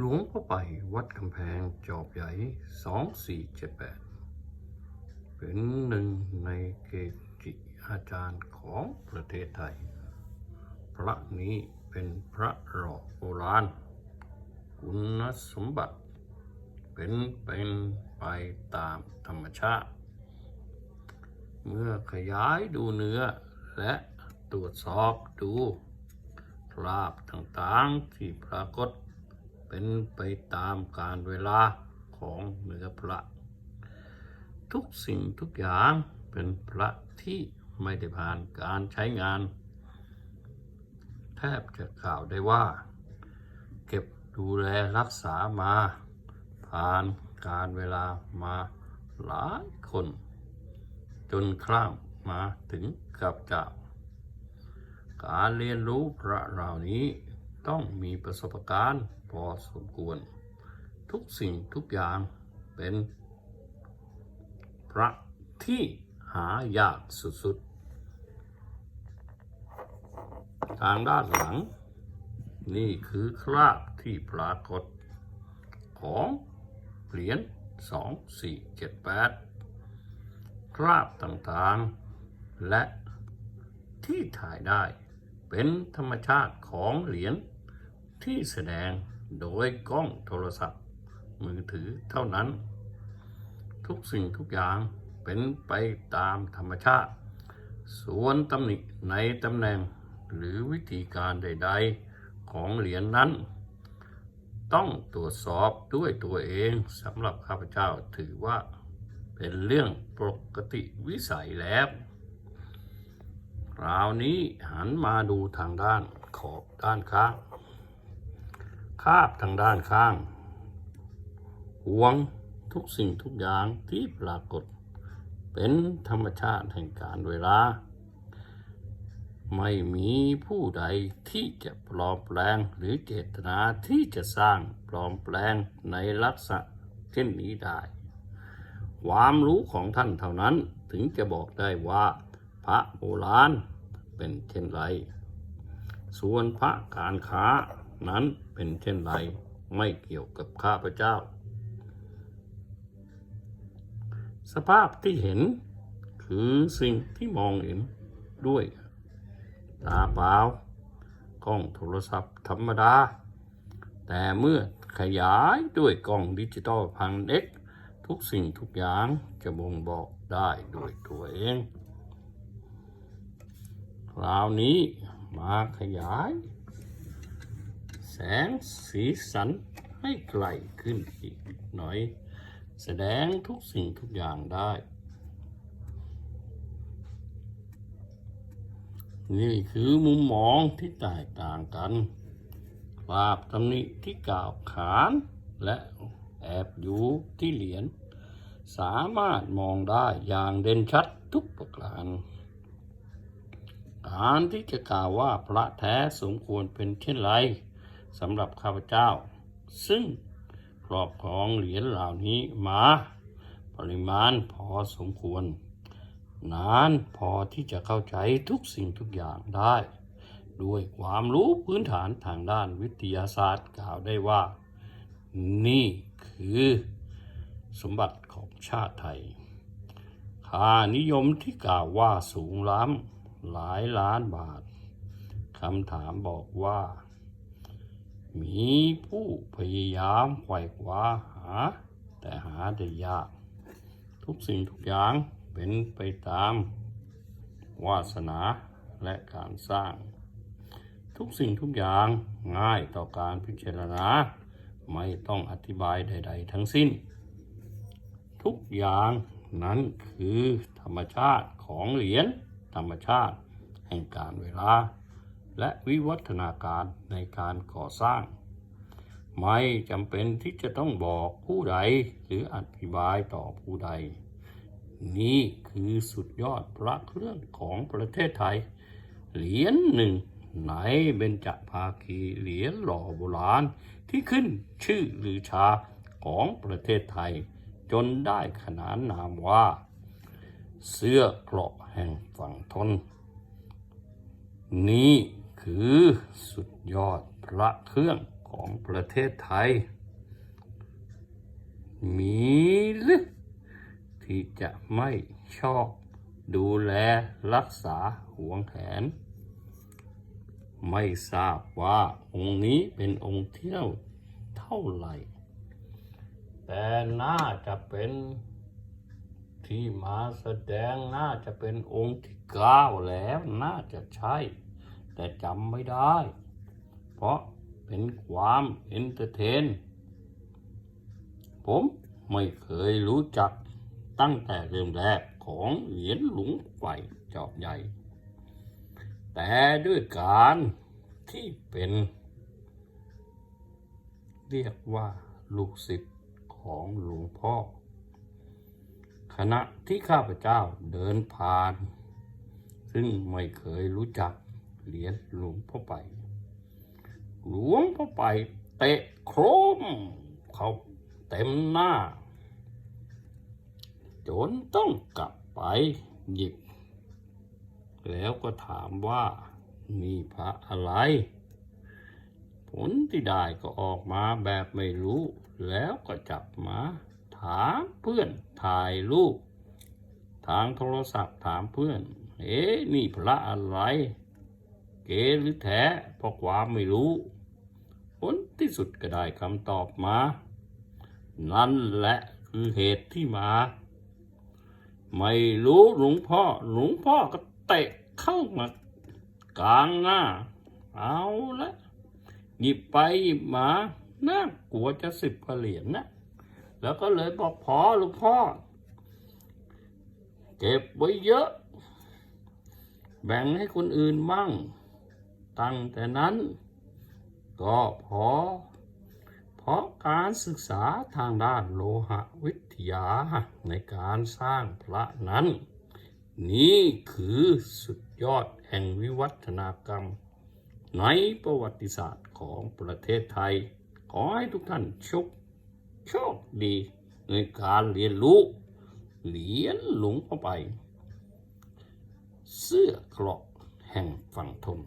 หลวงพ่อไปวัดกำแพงจอบใหญ่สองสี่เจ็ดแปดเป็นหนึ่งในเกจิอาจารย์ของประเทศไทย พระนี้เป็นพระหล่อโบราณ คุณสมบัติ เป็นเป็นไปตามธรรมชาติ เมื่อขยายดูเนื้อและตรวจสอบดู คราบต่างๆที่ปรากฏ เป็นไปตามการเวลาของเนื้อพระ ทุกสิ่งทุกอย่างเป็นพระที่ไม่ได้ผ่านการใช้งาน แทบจะกล่าวได้ว่า เก็บดูแลรักษามา ผ่านการเวลามาหลายคน จนคร่ำมาถึงกับเจ้าการเรียนรู้พระเหล่านี้ ต้องมีประสบการณ์พอสมควร ทุกสิ่งทุกอย่างเป็น พระที่หายากสุดๆ ทางด้านหลัง นี่คือคราบที่ปรากฏ ของเหรียญสองสี่เจ็ดแปดคราบต่างๆ และที่ถ่ายได้ เป็นธรรมชาติของเหรียญที่แสดงโดยกล้องโทรศัพท์ มือถือเท่านั้น ทุกสิ่งทุกอย่างเป็นไปตามธรรมชาติ ส่วนตำหนิในตำแหน่งหรือวิธีการใด ๆของเหรียญนนั้น ต้องตรวจสอบด้วยตัวเองสำหรับข้าพเจ้าถือว่าเป็นเรื่องปกติวิสัยแล้ว คราวนี้หันมาดูทางด้านขอบด้านข้าง คาบทางด้านข้างห่วงทุกสิ่งทุกอย่างที่ปรากฏ เป็นธรรมชาติแห่งการเวลา ไม่มีผู้ใดที่จะปลอมแปลงหรือเจตนาที่จะสร้างปลอมแปลงในลักษณะเช่นนี้ได้ ความรู้ของท่านเท่านั้นถึงจะบอกได้ว่า พระโบราณเป็นเช่นไร ส่วนพระการค้านั้นเป็นเช่นไรไม่เกี่ยวกับข้าพเจ้า สภาพที่เห็นคือสิ่งที่มองเห็นด้วย ตาเปล่ากล้องโทรศัพท์ธรรมดา แต่เมื่อขยายด้วยกล้องดิจิตอลพังเอ็กทุกสิ่งทุกอย่างจะบ่งบอกได้ด้วยตัวเอง คราวนี้มาขยาย แสงสีสันให้ไกลขึ้นอีกหน่อย แสดงทุกสิ่งทุกอย่างได้ นี่คือมุมมองที่แตกต่างกันคราบตำหนิที่กล่าวขานและแอบอยู่ที่เหรียญสามารถมองได้อย่างเด่นชัดทุกประการารที่จะกล่าวว่าพระแท้สมควรเป็นเช่นไรสำหรับข้าพเจ้า ซึ่งครอบครองเหรียญเหล่านี้มา ปริมาณพอสมควร นานพอที่จะเข้าใจทุกสิ่งทุกอย่างได้ ด้วยความรู้พื้นฐานทางด้านวิทยาศาสตร์กล่าวได้ว่า นี่คือสมบัติของชาติไทย ค่านิยมที่กล่าวว่าสูงล้ำ หลายล้านบาทคำถามบอกว่า มีผู้พยายามไขว่คว้าหา แต่หาได้ยาก ทุกสิ่งทุกอย่างเป็นไปตาม วาสนาและการสร้าง ทุกสิ่งทุกอย่างง่ายต่อการพิจารณา ไม่ต้องอธิบายใด ๆ ทั้งสิ้น ทุกอย่างนั้นคือธรรมชาติของเหรียญ ธรรมชาติ แห่งการเวลา และวิวัฒนาการในการก่อสร้าง ไม่จำเป็นที่จะต้องบอกผู้ใดหรืออธิบายต่อผู้ใด นี่คือสุดยอดพระเครื่องของประเทศไทย เหรียญหนึ่งในเบญจภาคีเหรียญหล่อโบราณที่ขึ้นชื่อหรือชาของประเทศไทย จนได้ขนานนามว่า เสื้อเกราะแห่งฝั่งทน นี่คือสุดยอดพระเครื่องของประเทศไทย มีหรือที่จะไม่ชอบดูแลรักษาห่วงแหนไม่ทราบว่าองค์นี้เป็นองค์เที่ยวเท่าไหร่ แต่น่าจะเป็น ที่มาแสดงน่าจะเป็นองค์ที่เก้าแล้วน่าจะใช่ แต่จำไม่ได้ เพราะเป็นความเอนเตอร์เทน ผมไม่เคยรู้จักตั้งแต่เริ่มแรกของเหรียญหลวงไฟจอบใหญ่ แต่ด้วยการที่เป็น เรียกว่าลูกศิษย์ของหลวงพ่อ ขณะที่ข้าพเจ้าเดินผ่าน ซึ่งไม่เคยรู้จักเหรียญหลวงพ่อไป หลวงพ่อไป เตะโครม เขาเต็มหน้า จนต้องกลับไปหยิบ แล้วก็ถามว่านี่พระอะไร ผลที่ได้ก็ออกมาแบบไม่รู้ แล้วก็จับมา ถามเพื่อนถ่ายรูปทางโทรศัพท์ถามเพื่อน เอ๊ะนี่พระอะไร เก๋หรือแท้เพราะความไม่รู้ผลที่สุดก็ได้คำตอบมา นั่นแหละคือเหตุที่มา ไม่รู้หลวงพ่อหลวงพ่อก็เตะเข้ามากลางหน้า เอาละหยิบไปหยิบมาน่ากลัวจะสิบเหรียญนะ แล้วก็เลยบอกพอหลวงพ่อ เก็บไว้เยอะ แบ่งให้คนอื่นมั่งตั้งแต่นั้น ก็พอ เพราะการศึกษาทางด้านโลหะวิทยาในการสร้างพระนั้น นี่คือสุดยอดแห่งวิวัฒนากรรม ในประวัติศาสตร์ของประเทศไทย ขอให้ทุกท่านโชค โชคดีในการเรียนรู้เหรียญหลวงพ่อไป เสื้อกรอกแห่งฝั่งทน